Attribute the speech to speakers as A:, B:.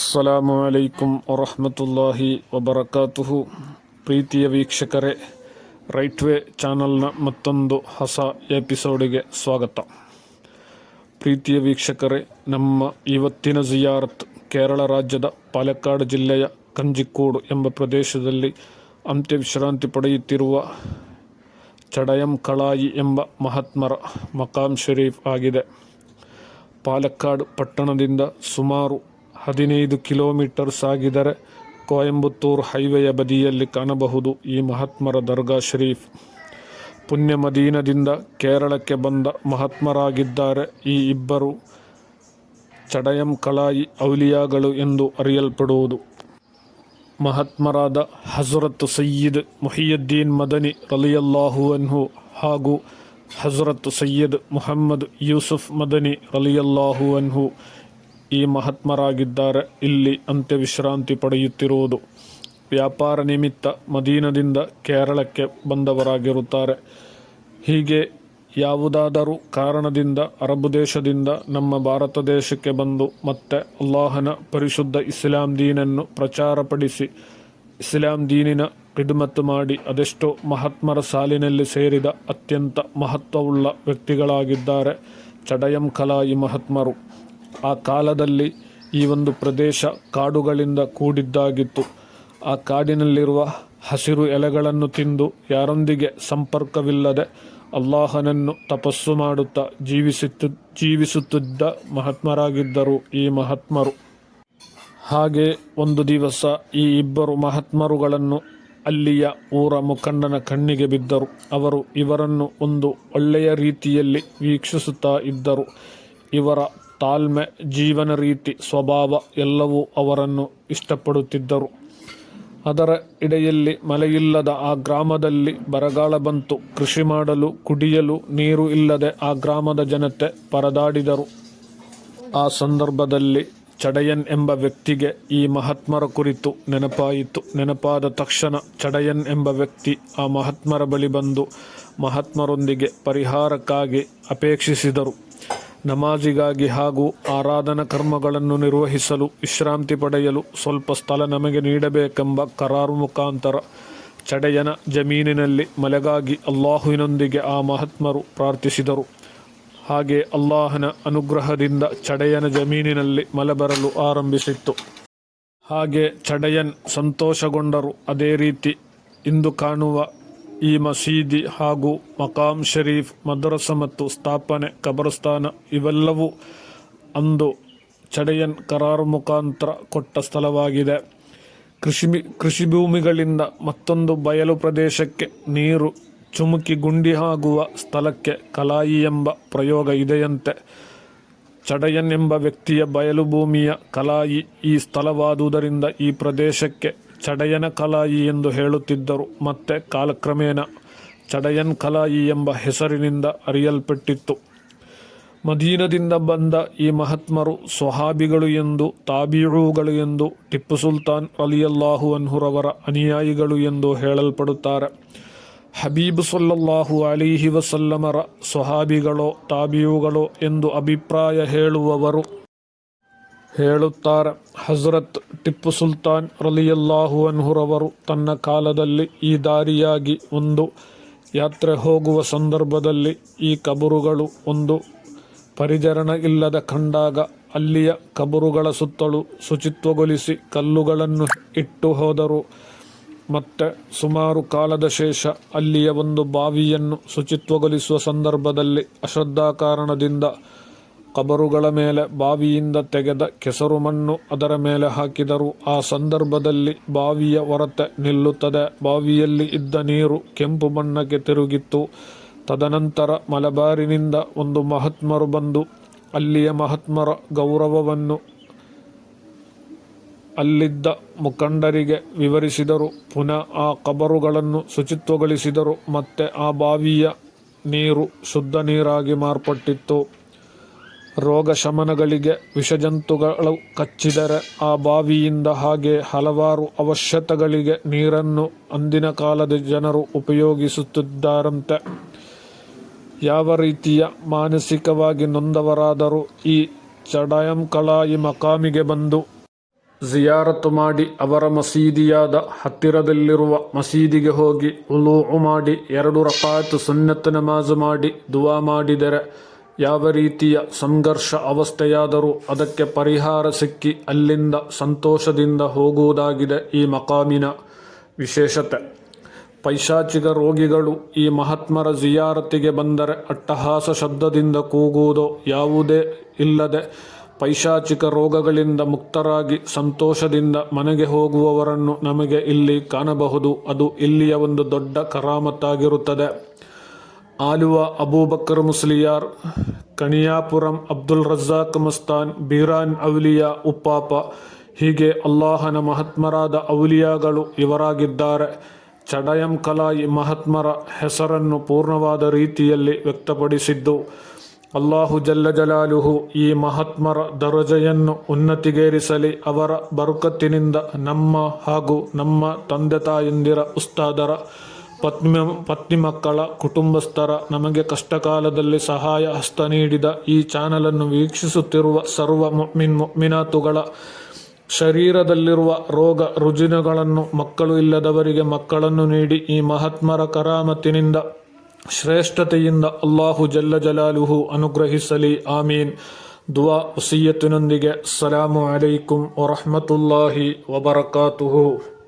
A: ಅಸ್ಸಲಾಮು ಅಲೈಕುಂ ವರಹಮತುಲ್ಲಾಹಿ ವಬರಕಾತುಹು. ಪ್ರೀತಿಯ ವೀಕ್ಷಕರೇ right way ಚಾನಲ್ನ ಮತ್ತೊಂದು ಹೊಸ ಎಪಿಸೋಡಿಗೆ ಸ್ವಾಗತ. ಪ್ರೀತಿಯ ವೀಕ್ಷಕರೇ, ನಮ್ಮ ಇವತ್ತಿನ ಜಿಯಾರತ್ ಕೇರಳ ರಾಜ್ಯದ ಪಾಲಕ್ಕಾಡ್ ಜಿಲ್ಲೆಯ ಕಂಜಿಕೋಡು ಎಂಬ ಪ್ರದೇಶದಲ್ಲಿ ಅಂತ್ಯವಿಶ್ರಾಂತಿ ಪಡೆಯುತ್ತಿರುವ ಚಡಯಂ ಕಳಾಯಿ ಎಂಬ ಮಹಾತ್ಮರ ಮಕಾಂ ಶರೀಫ್ ಆಗಿದೆ. ಪಾಲಕ್ಕಾಡ್ ಪಟ್ಟಣದಿಂದ ಸುಮಾರು ಹದಿನೈದು ಕಿಲೋಮೀಟರ್ ಸಾಗಿದರೆ ಕೊಯಂಬತ್ತೂರು ಹೈವೆಯ ಬದಿಯಲ್ಲಿ ಕಾಣಬಹುದು ಈ ಮಹಾತ್ಮರ ದರ್ಗಾ ಶರೀಫ್. ಪುಣ್ಯ ಮದೀನದಿಂದ ಕೇರಳಕ್ಕೆ ಬಂದ ಮಹಾತ್ಮರಾಗಿದ್ದಾರೆ ಈ ಇಬ್ಬರು ಚಡಯಂ ಕಲಾಯಿ ಔಲಿಯಾಗಳು ಎಂದು ಅರಿಯಲ್ಪಡುವುದು. ಮಹಾತ್ಮರಾದ ಹಜರತ್ ಸಯ್ಯದ್ ಮುಹಿಯುದ್ದೀನ್ ಮದನಿ ರಲಿಯಲ್ಲಾಹು ಅನ್ಹು ಹಾಗೂ ಹಜರತ್ ಸಯ್ಯದ್ ಮುಹಮ್ಮದ್ ಯೂಸುಫ್ ಮದನಿ ರಲಿಯಲ್ಲಾಹು ಅನ್ಹು ಈ ಮಹಾತ್ಮರಾಗಿದ್ದಾರೆ, ಇಲ್ಲಿ ಅಂತ್ಯವಿಶ್ರಾಂತಿ ಪಡೆಯುತ್ತಿರುವುದು. ವ್ಯಾಪಾರ ನಿಮಿತ್ತ ಮದೀನದಿಂದ ಕೇರಳಕ್ಕೆ ಬಂದವರಾಗಿರುತ್ತಾರೆ. ಹೀಗೆ ಯಾವುದಾದರೂ ಕಾರಣದಿಂದ ಅರಬ್ ದೇಶದಿಂದ ನಮ್ಮ ಭಾರತ ದೇಶಕ್ಕೆ ಬಂದು ಮತ್ತೆ ಅಲ್ಲಾಹನ ಪರಿಶುದ್ಧ ಇಸ್ಲಾಂ ದೀನನ್ನು ಪ್ರಚಾರಪಡಿಸಿ ಇಸ್ಲಾಂ ದೀನಿನ ಕಿಡ್ಮತ್ತು ಮಾಡಿ ಅದೆಷ್ಟೋ ಮಹಾತ್ಮರ ಸಾಲಿನಲ್ಲಿ ಸೇರಿದ ಅತ್ಯಂತ ಮಹತ್ವವುಳ್ಳ ವ್ಯಕ್ತಿಗಳಾಗಿದ್ದಾರೆ. ಚಡಯಂ ಕಲಾಯಿ ಮಹಾತ್ಮರು. ಆ ಕಾಲದಲ್ಲಿ ಈ ಒಂದು ಪ್ರದೇಶ ಕಾಡುಗಳಿಂದ ಕೂಡಿದ್ದಾಗಿತ್ತು. ಆ ಕಾಡಿನಲ್ಲಿರುವ ಹಸಿರು ಎಲೆಗಳನ್ನು ತಿಂದು ಯಾರೊಂದಿಗೆ ಸಂಪರ್ಕವಿಲ್ಲದೆ ಅಲ್ಲಾಹನನ್ನು ತಪಸ್ಸು ಮಾಡುತ್ತಾ ಜೀವಿಸುತ್ತ, ಜೀವಿಸುತ್ತಿದ್ದ ಮಹಾತ್ಮರಾಗಿದ್ದರು ಈ ಮಹಾತ್ಮರು. ಹಾಗೆ ಒಂದು ದಿವಸ ಈ ಇಬ್ಬರು ಮಹಾತ್ಮರುಗಳನ್ನು ಅಲ್ಲಿಯ ಊರ ಮುಖಂಡನ ಕಣ್ಣಿಗೆ ಬಿದ್ದರು. ಅವರು ಇವರನ್ನು ಒಂದು ಒಳ್ಳೆಯ ರೀತಿಯಲ್ಲಿ ವೀಕ್ಷಿಸುತ್ತಾ ಇದ್ದರು. ಇವರ ತಾಳ್ಮೆ, ಜೀವನ ರೀತಿ, ಸ್ವಭಾವ ಎಲ್ಲವೂ ಅವರನ್ನು ಇಷ್ಟಪಡುತ್ತಿದ್ದರು. ಅದರ ಇಡೆಯಲ್ಲಿ ಮಳೆಯಿಲ್ಲದ ಆ ಗ್ರಾಮದಲ್ಲಿ ಬರಗಾಲ ಬಂತು. ಕೃಷಿ ಮಾಡಲು, ಕುಡಿಯಲು ನೀರು ಇಲ್ಲದೆ ಆ ಗ್ರಾಮದ ಜನತೆ ಪರದಾಡಿದರು. ಆ ಸಂದರ್ಭದಲ್ಲಿ ಚಡಯನ್ ಎಂಬ ವ್ಯಕ್ತಿಗೆ ಈ ಮಹಾತ್ಮರ ಕುರಿತು ನೆನಪಾಯಿತು. ನೆನಪಾದ ತಕ್ಷಣ ಚಡಯನ್ ಎಂಬ ವ್ಯಕ್ತಿ ಆ ಮಹಾತ್ಮರ ಬಳಿ ಬಂದು ಮಹಾತ್ಮರೊಂದಿಗೆ ಪರಿಹಾರಕ್ಕಾಗಿ ಅಪೇಕ್ಷಿಸಿದರು. ನಮಾಜಿಗಾಗಿ ಹಾಗೂ ಆರಾಧನಾ ಕರ್ಮಗಳನ್ನು ನಿರ್ವಹಿಸಲು ವಿಶ್ರಾಂತಿ ಪಡೆಯಲು ಸ್ವಲ್ಪ ಸ್ಥಳ ನಮಗೆ ನೀಡಬೇಕೆಂಬ ಕರಾರು ಮುಖಾಂತರ ಚಡೆಯನ ಜಮೀನಿನಲ್ಲಿ ಮಲೆಗಾಗಿ ಅಲ್ಲಾಹುವಿನೊಂದಿಗೆ ಆ ಮಹಾತ್ಮರು ಪ್ರಾರ್ಥಿಸಿದರು. ಹಾಗೆ ಅಲ್ಲಾಹನ ಅನುಗ್ರಹದಿಂದ ಚಡೆಯನ ಜಮೀನಿನಲ್ಲಿ ಮಲೆ ಬರಲು ಆರಂಭಿಸಿತ್ತು. ಹಾಗೆ ಚಡೆಯನ್ ಸಂತೋಷಗೊಂಡರು. ಅದೇ ರೀತಿ ಇಂದು ಕಾಣುವ ಈ ಮಸೀದಿ ಹಾಗೂ ಮಕಾಮ್ ಶರೀಫ್, ಮದ್ರಸ ಮತ್ತು ಸ್ಥಾಪನೆ, ಕಬರಸ್ಥಾನ ಇವೆಲ್ಲವೂ ಅಂದು ಚಡೆಯನ್ ಕರಾರು ಮುಖಾಂತರ ಕೊಟ್ಟ ಸ್ಥಳವಾಗಿದೆ. ಕೃಷಿ ಕೃಷಿ ಭೂಮಿಗಳಿಂದ ಮತ್ತೊಂದು ಬಯಲು ಪ್ರದೇಶಕ್ಕೆ ನೀರು ಚುಮುಕಿ ಗುಂಡಿ ಆಗುವ ಸ್ಥಳಕ್ಕೆ ಕಲಾಯಿ ಎಂಬ ಪ್ರಯೋಗ ಇದೆಯಂತೆ. ಚಡಯನ್ ಎಂಬ ವ್ಯಕ್ತಿಯ ಬಯಲು ಭೂಮಿಯ ಕಲಾಯಿ ಈ ಸ್ಥಳವಾದುದರಿಂದ ಈ ಪ್ರದೇಶಕ್ಕೆ ಚಡಯನ ಕಲಾಯಿ ಎಂದು ಹೇಳುತ್ತಿದ್ದರು. ಮತ್ತೆ ಕಾಲಕ್ರಮೇಣ ಚಡಯನ್ ಕಲಾಯಿ ಎಂಬ ಹೆಸರಿನಿಂದ ಅರಿಯಲ್ಪಟ್ಟಿತ್ತು. ಮದೀನದಿಂದ ಬಂದ ಈ ಮಹಾತ್ಮರು ಸ್ವಹಾಬಿಗಳು ಎಂದು ತಾಬೀಳುಗಳು ಎಂದು, ಟಿಪ್ಪು ಸುಲ್ತಾನ್ ಅಲಿಯಲ್ಲಾಹು ಅನ್ಹುರವರ ಅನುಯಾಯಿಗಳು ಎಂದು ಹೇಳಲ್ಪಡುತ್ತಾರೆ. ಹಬೀಬ್ ಸೊಲ್ಲಲ್ಲಾಹು ಅಲಿಹಿ ವಸಲ್ಲಮರ ಸ್ವಹಾಬಿಗಳೋ, ತಾಬಿಯುಗಳೋ ಎಂದು ಅಭಿಪ್ರಾಯ ಹೇಳುವವರು ಹೇಳುತ್ತಾರೆ. ಹಜರತ್ ಟಿಪ್ಪು ಸುಲ್ತಾನ್ ರಲಿಯಲ್ಲಾಹು ಅನ್ಹುರವರು ತನ್ನ ಕಾಲದಲ್ಲಿ ಈ ದಾರಿಯಾಗಿ ಒಂದು ಯಾತ್ರೆ ಹೋಗುವ ಸಂದರ್ಭದಲ್ಲಿ ಈ ಕಬರುಗಳು ಒಂದು ಪರಿಜರಣ ಇಲ್ಲದ ಕಂಡಾಗ ಅಲ್ಲಿಯ ಕಬರುಗಳ ಸುತ್ತಲೂ ಶುಚಿತ್ವಗೊಳಿಸಿ ಕಲ್ಲುಗಳನ್ನು ಇಟ್ಟು ಹೋದರು. ಮತ್ತೆ ಸುಮಾರು ಕಾಲದ ಶೇಷ ಅಲ್ಲಿಯ ಒಂದು ಬಾವಿಯನ್ನು ಶುಚಿತ್ವಗೊಳಿಸುವ ಸಂದರ್ಭದಲ್ಲಿ ಅಶ್ರದ್ಧಾ ಕಾರಣದಿಂದ ಕಬರುಗಳ ಮೇಲೆ ಬಾವಿಯಿಂದ ತೆಗೆದ ಕೆಸರು ಮಣ್ಣು ಅದರ ಮೇಲೆ ಹಾಕಿದರು ಆ ಸಂದರ್ಭದಲ್ಲಿ ಬಾವಿಯ ಹೊರತೆ ನಿಲ್ಲುತ್ತದೆ. ಬಾವಿಯಲ್ಲಿ ಇದ್ದ ನೀರು ಕೆಂಪು ಬಣ್ಣಕ್ಕೆ ತಿರುಗಿತ್ತು. ತದನಂತರ ಮಲಬಾರಿನಿಂದ ಒಂದು ಮಹಾತ್ಮರು ಬಂದು ಅಲ್ಲಿಯ ಮಹಾತ್ಮರ ಗೌರವವನ್ನು ಅಲ್ಲಿದ್ದ ಮುಖಂಡರಿಗೆ ವಿವರಿಸಿದರು. ಪುನಃ ಆ ಕಬರುಗಳನ್ನು ಶುಚಿತ್ವಗೊಳಿಸಿದರು. ಮತ್ತೆ ಆ ಬಾವಿಯ ನೀರು ಶುದ್ಧ ನೀರಾಗಿ ಮಾರ್ಪಟ್ಟಿತ್ತು. ರೋಗ ಶಮನಗಳಿಗೆ ವಿಷಜಂತುಗಳು ಕಚ್ಚಿದರೆ ಆ ಬಾವಿಯಿಂದ ಹಾಗೆ ಹಲವಾರು ಅವಶ್ಯಕತೆಗಳಿಗೆ ನೀರನ್ನು ಅಂದಿನ ಕಾಲದ ಜನರು ಉಪಯೋಗಿಸುತ್ತಿದ್ದಾರಂತೆ. ಯಾವ ರೀತಿಯ ಮಾನಸಿಕವಾಗಿ ನೊಂದವರಾದರೂ ಈ ಚಡಾಯಂ ಕಲಾಯಿ ಮಕಾಮಿಗೆ ಬಂದು ಜಿಯಾರತು ಮಾಡಿ ಅವರ ಮಸೀದಿಯಾದ ಹತ್ತಿರದಲ್ಲಿರುವ ಮಸೀದಿಗೆ ಹೋಗಿ ಉಲೂ ಮಾಡಿ ಎರಡು ರಕಾತು ಸುನ್ನತ್ ನಮಾಜು ಮಾಡಿ ದುವಾ ಮಾಡಿದರೆ ಯಾವ ರೀತಿಯ ಸಂಘರ್ಷ ಅವಸ್ಥೆಯಾದರೂ ಅದಕ್ಕೆ ಪರಿಹಾರ ಸಿಕ್ಕಿ ಅಲ್ಲಿಂದ ಸಂತೋಷದಿಂದ ಹೋಗುವುದಾಗಿದೆ ಈ ಮಕಾಮಿನ ವಿಶೇಷತೆ. ಪೈಶಾಚಿಕ ರೋಗಿಗಳು ಈ ಮಹಾತ್ಮರ ಜಿಯಾರತಿಗೆ ಬಂದರೆ ಅಟ್ಟಹಾಸ ಶಬ್ದದಿಂದ ಕೂಗುವುದೋ ಯಾವುದೇ ಇಲ್ಲದೆ ಪೈಶಾಚಿಕ ರೋಗಗಳಿಂದ ಮುಕ್ತರಾಗಿ ಸಂತೋಷದಿಂದ ಮನೆಗೆ ಹೋಗುವವರನ್ನು ನಮಗೆ ಇಲ್ಲಿ ಕಾಣಬಹುದು. ಅದು ಇಲ್ಲಿಯ ಒಂದು ದೊಡ್ಡ ಕರಾಮತ್ತಾಗಿರುತ್ತದೆ. ಆಲುವ അബൂബക്കർ ಮುಸ್ಲಿಯಾರ್ കണിയാപുറം ಅಬ್ದುಲ್ റസാഖ് മസ്താൻ ബീറാൻ ഔലിയ ಉಪ್ಪಾಪ, ಹೀಗೆ ಅಲ್ಲಾಹನ ಮಹಾತ್ಮರಾದ ಔಲಿಯಾಗಳು ಇವರಾಗಿದ್ದಾರೆ. ಚಡಯಂ ಕಲಾಯಿ ಮಹಾತ್ಮರ ಹೆಸರನ್ನು ಪೂರ್ಣವಾದ ರೀತಿಯಲ್ಲಿ ವ್ಯಕ್ತಪಡಿಸಿದ್ದು, ಅಲ್ಲಾಹು ಜಲ್ಲ ಜಲಾಲುಹು ಈ ಮಹಾತ್ಮರ ದರಜೆಯನ್ನು ಉನ್ನತಿಗೇರಿಸಲಿ, ಅವರ ಬರುಕತ್ತಿನಿಂದ ನಮ್ಮ ಹಾಗೂ ನಮ್ಮ ತಂದೆ ತಾಯಂದಿರ ಉಸ್ತಾದರ ಪತ್ನಿ ಪತ್ನಿ ಮಕ್ಕಳ ಕುಟುಂಬಸ್ಥರ ನಮಗೆ ಕಷ್ಟಕಾಲದಲ್ಲಿ ಸಹಾಯ, ಹಸ್ತ ನೀಡಿದ ಈ ಚಾನಲನ್ನು ವೀಕ್ಷಿಸುತ್ತಿರುವ ಸರ್ವ ಮೊಮ್ಮಿನ್ ಮೊಮ್ಮಿನಾತುಗಳ ಶರೀರದಲ್ಲಿರುವ ರೋಗ ರುಜಿನಗಳನ್ನು ಮಕ್ಕಳು ಇಲ್ಲದವರಿಗೆ ಮಕ್ಕಳನ್ನು ನೀಡಿ ಈ ಮಹಾತ್ಮರ ಕರಾಮತಿನಿಂದ ಶ್ರೇಷ್ಠತೆಯಿಂದ ಅಲ್ಲಾಹು ಜಲ್ಲ ಜಲಾಲುಹು ಅನುಗ್ರಹಿಸಲಿ. ಆಮೀನ್. ದುವಾ ವಸೀಯತ್ತಿನೊಂದಿಗೆ ಸಲಾಮು ಅಲೈಕುಂ ವರಹಮತುಲ್ಲಾಹಿ ವಬರಕಾತುಹು.